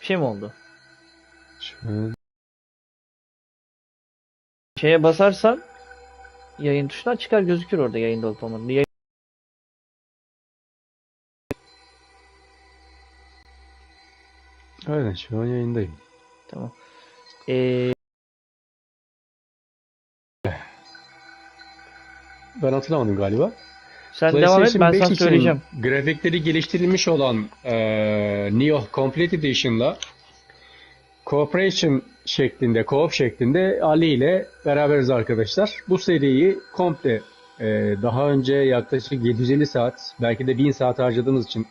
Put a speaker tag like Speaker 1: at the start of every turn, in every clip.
Speaker 1: Bir şey mi oldu?
Speaker 2: Şöyle.
Speaker 1: Şeye basarsan yayın tuşuna çıkar gözükür orada yayında olup olmadığını. Yayın...
Speaker 2: Aynen şu an yayındayım.
Speaker 1: Tamam. Ee,
Speaker 2: Ben hatırlamadım galiba.
Speaker 1: Sen devam et ben
Speaker 2: 5
Speaker 1: sana söyleyeceğim.
Speaker 2: grafikleri geliştirilmiş olan eee Neo Complete Edition'la Cooperation şeklinde, co-op şeklinde Ali ile beraberiz arkadaşlar. Bu seriyi komple eee, daha önce yaklaşık 750 saat, belki de 1000 saat harcadığımız için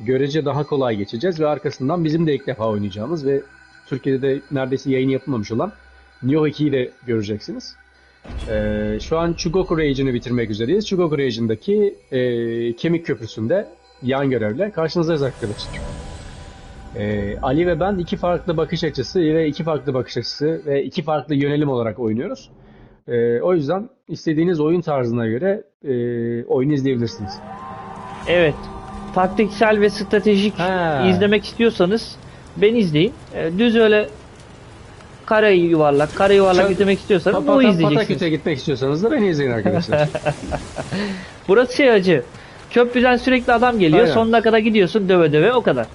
Speaker 2: görece daha kolay geçeceğiz ve arkasından bizim de ilk defa oynayacağımız ve Türkiye'de de neredeyse yayın yapılmamış olan Neo 2'yi de göreceksiniz. Ee, şu an Chugoku Region'ı bitirmek üzereyiz. Chugoku Region'daki e, Kemik Köprüsü'nde yan görevle karşınızdayız arkadaşlar. Ee, Ali ve ben iki farklı bakış açısı ve iki farklı bakış açısı ve iki farklı yönelim olarak oynuyoruz. Ee, o yüzden istediğiniz oyun tarzına göre e, oyunu izleyebilirsiniz.
Speaker 1: Evet. Taktiksel ve stratejik
Speaker 2: Ha.
Speaker 1: izlemek istiyorsanız beni izleyin. Ee, düz öyle kare yuvarlak, kare yuvarlak
Speaker 2: Çok-
Speaker 1: izlemek istiyorsanız bunu izleyeceksiniz.
Speaker 2: Pataküte gitmek istiyorsanız da beni izleyin arkadaşlar.
Speaker 1: Burası şey acı. Köprüden sürekli adam geliyor.
Speaker 2: Aynen.
Speaker 1: Sonuna kadar gidiyorsun döve döve o kadar.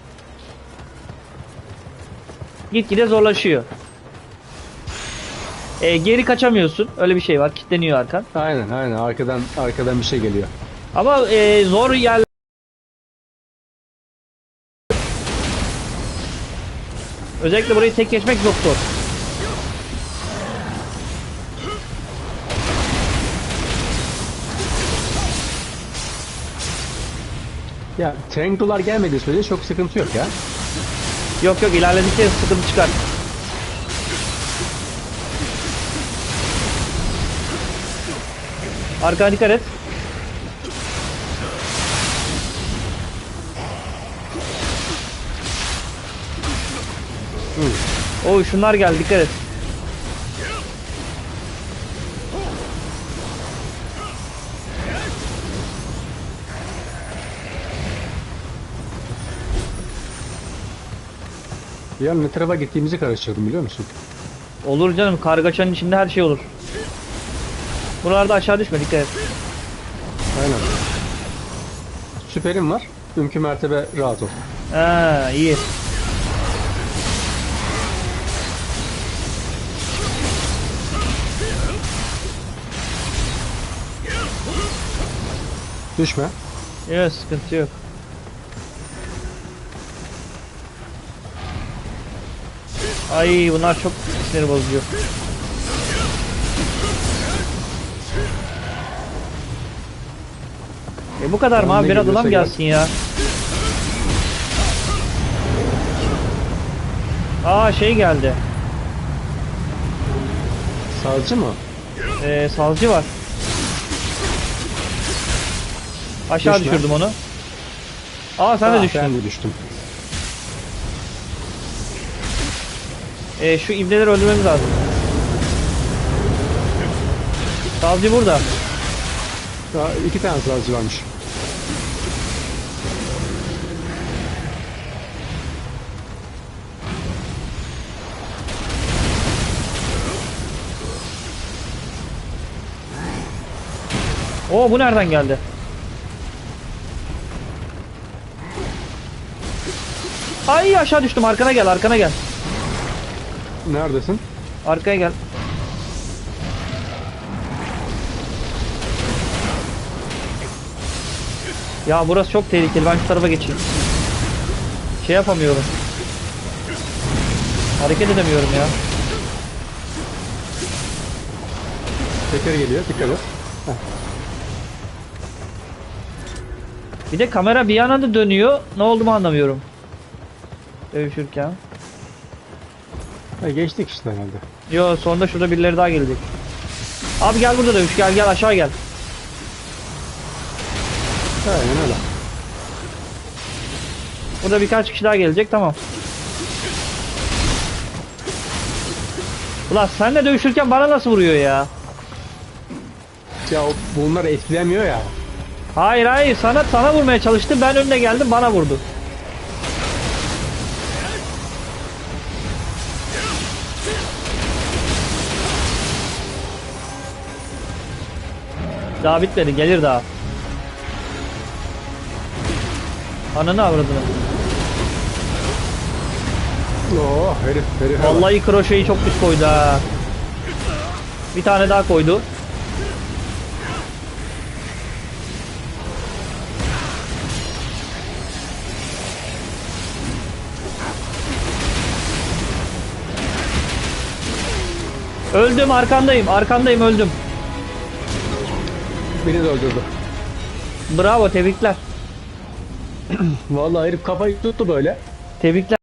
Speaker 1: Gitgide zorlaşıyor. Ee, geri kaçamıyorsun. Öyle bir şey var. Kitleniyor arkan.
Speaker 2: aynen aynen arkadan arkadan bir şey geliyor.
Speaker 1: Ama e, zor yer Özellikle burayı tek geçmek çok zor.
Speaker 2: Ya Triangle'lar gelmediği sürece çok sıkıntı yok ya.
Speaker 1: Yok yok ilerledikçe sıkıntı çıkar. Arkana dikkat et. Oy şunlar geldi dikkat et.
Speaker 2: Ya ne tarafa gittiğimizi karıştırdım biliyor musun?
Speaker 1: Olur canım kargaçanın içinde her şey olur. Buralarda aşağı düşme dikkat et.
Speaker 2: Aynen. Süperim var. Mümkün mertebe rahat ol.
Speaker 1: Ha iyi.
Speaker 2: Düşme.
Speaker 1: Yok sıkıntı yok. Ay bunlar çok sinir bozucu. E bu kadar mı abi?
Speaker 2: ne
Speaker 1: Bir adam gelsin ya. Aa şey geldi.
Speaker 2: Sağcı mı?
Speaker 1: Ee, salcı var. Aşağı
Speaker 2: Düşme.
Speaker 1: düşürdüm onu. Aa sen de düştün.
Speaker 2: Ben de düştüm.
Speaker 1: Ee, şu ibneleri öldürmemiz lazım. Savcı burada.
Speaker 2: Daha iki tane sağcı varmış.
Speaker 1: Oo bu nereden geldi? Ay aşağı düştüm. Arkana gel, arkana gel.
Speaker 2: Neredesin?
Speaker 1: Arkaya gel. Ya burası çok tehlikeli. Ben şu tarafa geçeyim. Şey yapamıyorum. Hareket edemiyorum ya.
Speaker 2: Teker geliyor. Dikkat et.
Speaker 1: Bir de kamera bir yana da dönüyor. Ne oldu mu anlamıyorum. Dövüşürken.
Speaker 2: Ha, geçtik işte herhalde.
Speaker 1: Yo sonunda şurada birileri daha gelecek. Abi gel burada dövüş. Gel gel aşağı gel.
Speaker 2: Aynen öyle.
Speaker 1: Burada birkaç kişi daha gelecek. Tamam. Ulan sen de dövüşürken bana nasıl vuruyor ya?
Speaker 2: Ya o- bunlar etkilemiyor ya.
Speaker 1: Hayır hayır sana sana vurmaya çalıştı. Ben önüne geldim bana vurdu. Daha bitmedi. Gelir daha. Ananı avradını.
Speaker 2: Oo herif herif.
Speaker 1: Vallahi kroşeyi çok pis koydu ha. Bir tane daha koydu. Öldüm arkandayım arkandayım öldüm.
Speaker 2: Beni de öldürdü.
Speaker 1: Bravo tebrikler.
Speaker 2: Vallahi herif kafayı tuttu böyle.
Speaker 1: Tebrikler.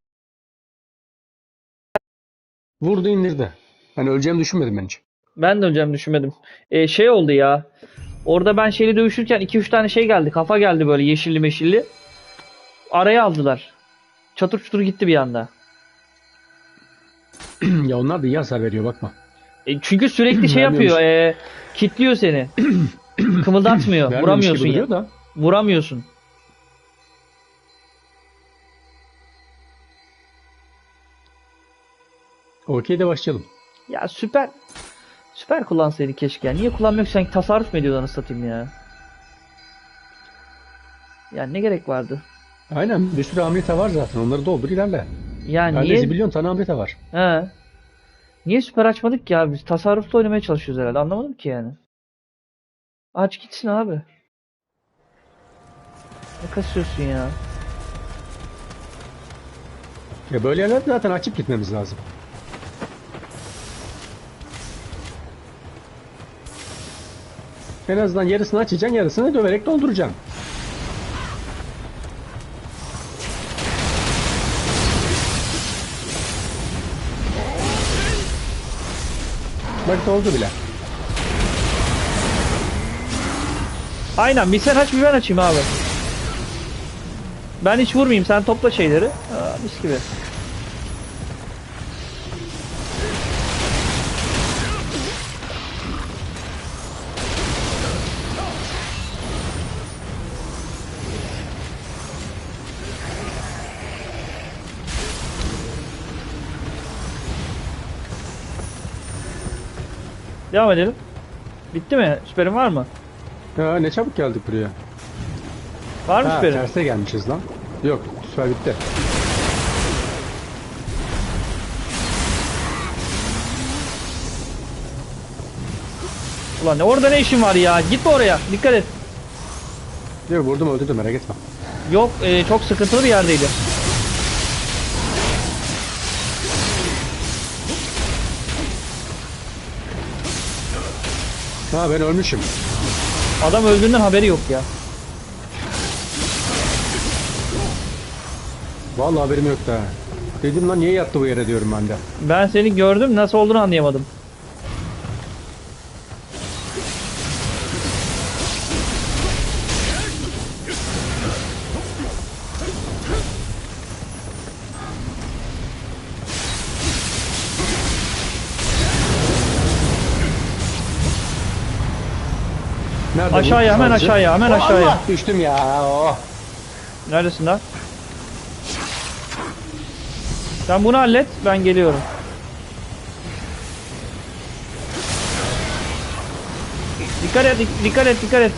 Speaker 2: Vurdu indirdi. Hani öleceğimi düşünmedim ben hiç.
Speaker 1: Ben de hocam düşünmedim. Ee, şey oldu ya. Orada ben şeyle dövüşürken 2-3 tane şey geldi. Kafa geldi böyle yeşilli meşilli. Araya aldılar. Çatır çutur gitti bir anda.
Speaker 2: ya onlar da iyi hasar veriyor bakma.
Speaker 1: E, çünkü sürekli şey yapıyor. E, kitliyor seni. Kımıldatmıyor.
Speaker 2: Vermemiş
Speaker 1: Vuramıyorsun ya.
Speaker 2: da.
Speaker 1: Vuramıyorsun.
Speaker 2: Okey de başlayalım.
Speaker 1: Ya süper. Süper kullansaydı keşke. Niye kullanmıyor ki? Sanki tasarruf mu anasını satayım ya. Ya ne gerek vardı?
Speaker 2: Aynen bir sürü amrita var zaten. Onları doldur ilerle.
Speaker 1: Yani
Speaker 2: Bende
Speaker 1: niye?
Speaker 2: zibilyon tane amrita var.
Speaker 1: He. Niye süper açmadık ki abi? Biz tasarruflu oynamaya çalışıyoruz herhalde. Anlamadım ki yani. Aç gitsin abi. Ne kasıyorsun ya?
Speaker 2: Ya böyle yerlerde zaten açıp gitmemiz lazım. En azından yarısını açacaksın, yarısını döverek dolduracaksın. Bak doldu bile.
Speaker 1: Aynen bir sen aç bir ben açayım abi. Ben hiç vurmayayım sen topla şeyleri. Aa, mis gibi. Devam edelim. Bitti mi? Süperin var mı?
Speaker 2: Ya ne çabuk geldik buraya.
Speaker 1: Var mı
Speaker 2: Ha,
Speaker 1: süperin?
Speaker 2: terse gelmişiz lan. Yok, süper bitti.
Speaker 1: Ulan orada ne işin var ya? Gitme oraya. Dikkat et.
Speaker 2: Yok vurdum öldürdüm merak etme.
Speaker 1: Yok e, çok sıkıntılı bir yerdeydi.
Speaker 2: Ha ben ölmüşüm.
Speaker 1: Adam öldüğünden haberi yok ya.
Speaker 2: Vallahi haberim yoktu ha. Dedim lan niye yattı bu yere diyorum ben de.
Speaker 1: Ben seni gördüm nasıl olduğunu anlayamadım.
Speaker 2: Nerede bu
Speaker 1: Aşağıya hemen aşağıya hemen aşağıya.
Speaker 2: Allah düştüm ya. Oh.
Speaker 1: Neredesin lan? Sen bunu hallet ben geliyorum. Dikkat et dik- dikkat et dikkat et.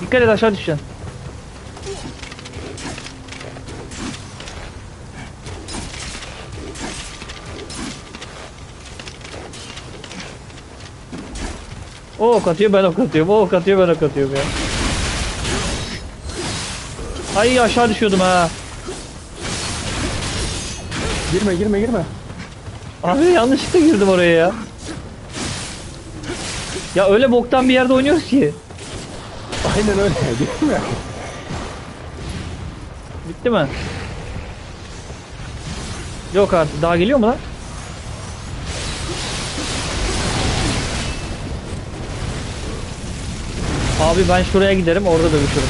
Speaker 1: Dikkat et aşağı düşeceksin. O ok atıyor ben ok atıyorum. O ok atıyor ben ok atıyorum ya. Ay aşağı düşüyordum ha.
Speaker 2: Girme girme girme.
Speaker 1: Abi yanlışlıkla girdim oraya ya. Ya öyle boktan bir yerde oynuyoruz ki.
Speaker 2: Aynen öyle değil mi?
Speaker 1: Bitti mi? Yok artık. Daha geliyor mu lan? Abi ben şuraya giderim orada dövüşürüm.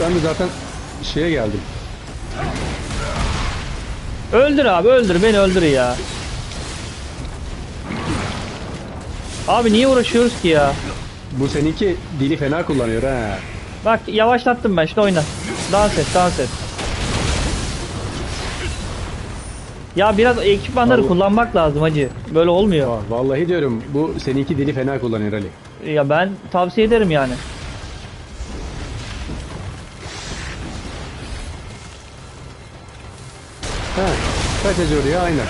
Speaker 2: Ben de zaten şeye geldim.
Speaker 1: Öldür abi öldür beni öldür ya. Abi niye uğraşıyoruz ki ya?
Speaker 2: Bu seninki dili fena kullanıyor ha.
Speaker 1: Bak yavaşlattım ben işte oyna. Dans et, dans et. Ya biraz ekipmanları
Speaker 2: Vallahi-
Speaker 1: kullanmak lazım hacı. Böyle olmuyor.
Speaker 2: Vallahi diyorum bu seninki dili fena kullanıyor Ali.
Speaker 1: Ya ben tavsiye ederim yani.
Speaker 2: Ha, kaçacı oraya aynen.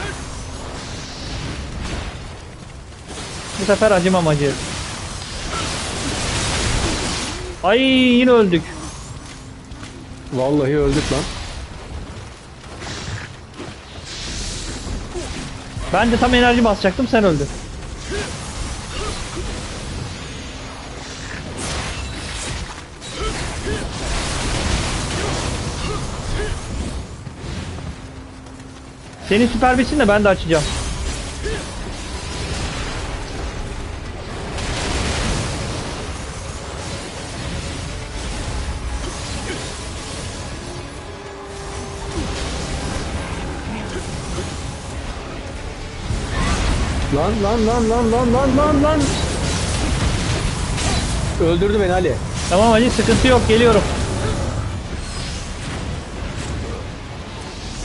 Speaker 1: Bu sefer acımam hacı. Ay yine öldük.
Speaker 2: Vallahi öldük lan.
Speaker 1: Ben de tam enerji basacaktım sen öldün. Senin süper bitsin de ben de açacağım.
Speaker 2: Lan lan lan lan lan lan lan lan. Öldürdü beni Ali.
Speaker 1: Tamam hacı sıkıntı yok geliyorum.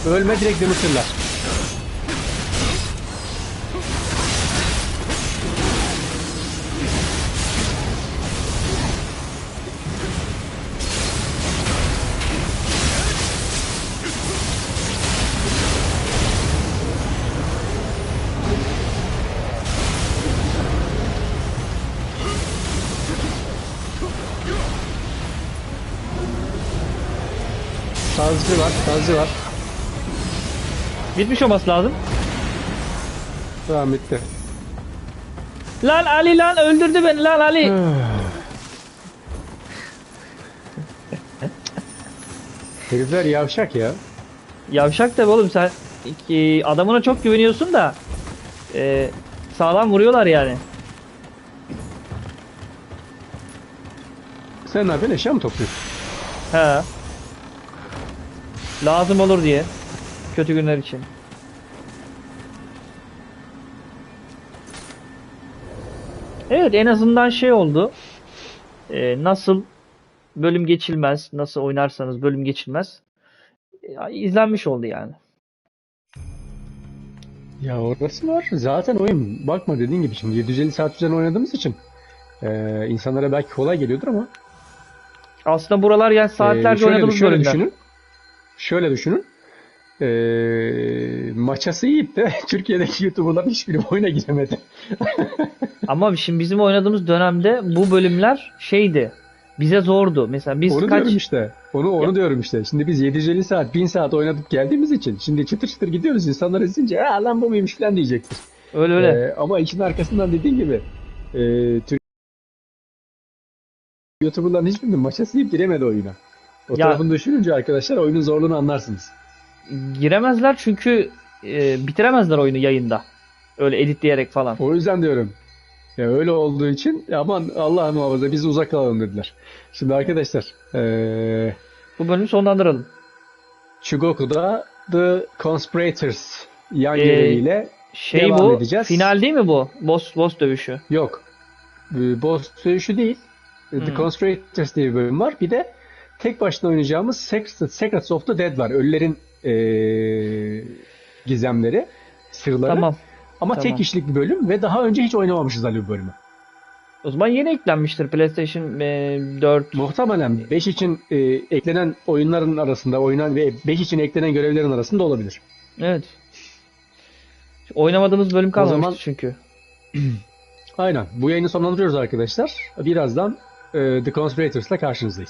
Speaker 2: Ölme direkt demiştirler. Tazcı var, tazcı var.
Speaker 1: Bitmiş olması lazım.
Speaker 2: Tamam bitti.
Speaker 1: Lan Ali lan öldürdü beni lan Ali.
Speaker 2: Herifler yavşak ya.
Speaker 1: Yavşak da oğlum sen e, adamına çok güveniyorsun da e, sağlam vuruyorlar yani.
Speaker 2: Sen ne yapıyorsun? Eşya mı topluyorsun?
Speaker 1: He. Lazım olur diye. Kötü günler için. Evet en azından şey oldu. E, nasıl bölüm geçilmez, nasıl oynarsanız bölüm geçilmez. E, izlenmiş oldu yani.
Speaker 2: Ya orası var. Zaten oyun. Bakma dediğin gibi şimdi 750 saat üzerine oynadığımız için e, insanlara belki kolay geliyordur ama
Speaker 1: Aslında buralar yani saatlerce
Speaker 2: şöyle,
Speaker 1: oynadığımız
Speaker 2: şöyle
Speaker 1: bölümler.
Speaker 2: düşünün. Şöyle düşünün. E, maçası yiyip de Türkiye'deki YouTuber'ların hiçbiri oyuna giremedi.
Speaker 1: Ama şimdi bizim oynadığımız dönemde bu bölümler şeydi. Bize zordu. Mesela biz
Speaker 2: Onu
Speaker 1: kaç
Speaker 2: diyorum işte. Onu onu diyorum işte. Şimdi biz 750 saat, 1000 saat oynadık geldiğimiz için şimdi çıtır çıtır gidiyoruz. İnsanlar izleyince "Ha lan bu muymuş" falan diyecektir.
Speaker 1: öyle öyle.
Speaker 2: Ee, ama işin arkasından dediğin gibi e, Türk YouTuber'ların hiçbirinin maça sıyıp giremedi oyuna. O
Speaker 1: Ya-
Speaker 2: düşününce arkadaşlar oyunun zorluğunu anlarsınız.
Speaker 1: Giremezler çünkü e, bitiremezler oyunu yayında. Öyle editleyerek falan.
Speaker 2: O yüzden diyorum. Ya öyle olduğu için aman Allah muhafaza biz uzak kalalım dediler. Şimdi arkadaşlar e,
Speaker 1: Bu bölümü sonlandıralım.
Speaker 2: Chugoku'da The Conspirators yan
Speaker 1: Ee,
Speaker 2: göreviyle
Speaker 1: Şey
Speaker 2: Devam
Speaker 1: bu
Speaker 2: edeceğiz.
Speaker 1: final değil mi bu? Boss boss dövüşü.
Speaker 2: yok. E, Boss dövüşü değil. The
Speaker 1: Hmm.
Speaker 2: Conspirators diye bir bölüm var. Bir de tek başına oynayacağımız Secrets, of the Dead var. Ölülerin eee, gizemleri, sırları.
Speaker 1: Tamam.
Speaker 2: Ama
Speaker 1: tamam.
Speaker 2: tek kişilik bir bölüm ve daha önce hiç oynamamışız Ali bu bölümü.
Speaker 1: O zaman yeni eklenmiştir PlayStation e, 4.
Speaker 2: Muhtemelen 5 için e, eklenen oyunların arasında oynanan ve 5 için eklenen görevlerin arasında olabilir.
Speaker 1: Evet. Oynamadığımız bölüm kalmamıştı
Speaker 2: zaman-
Speaker 1: çünkü.
Speaker 2: Aynen. Bu yayını sonlandırıyoruz arkadaşlar. Birazdan e, The Conspirators'la karşınızdayız.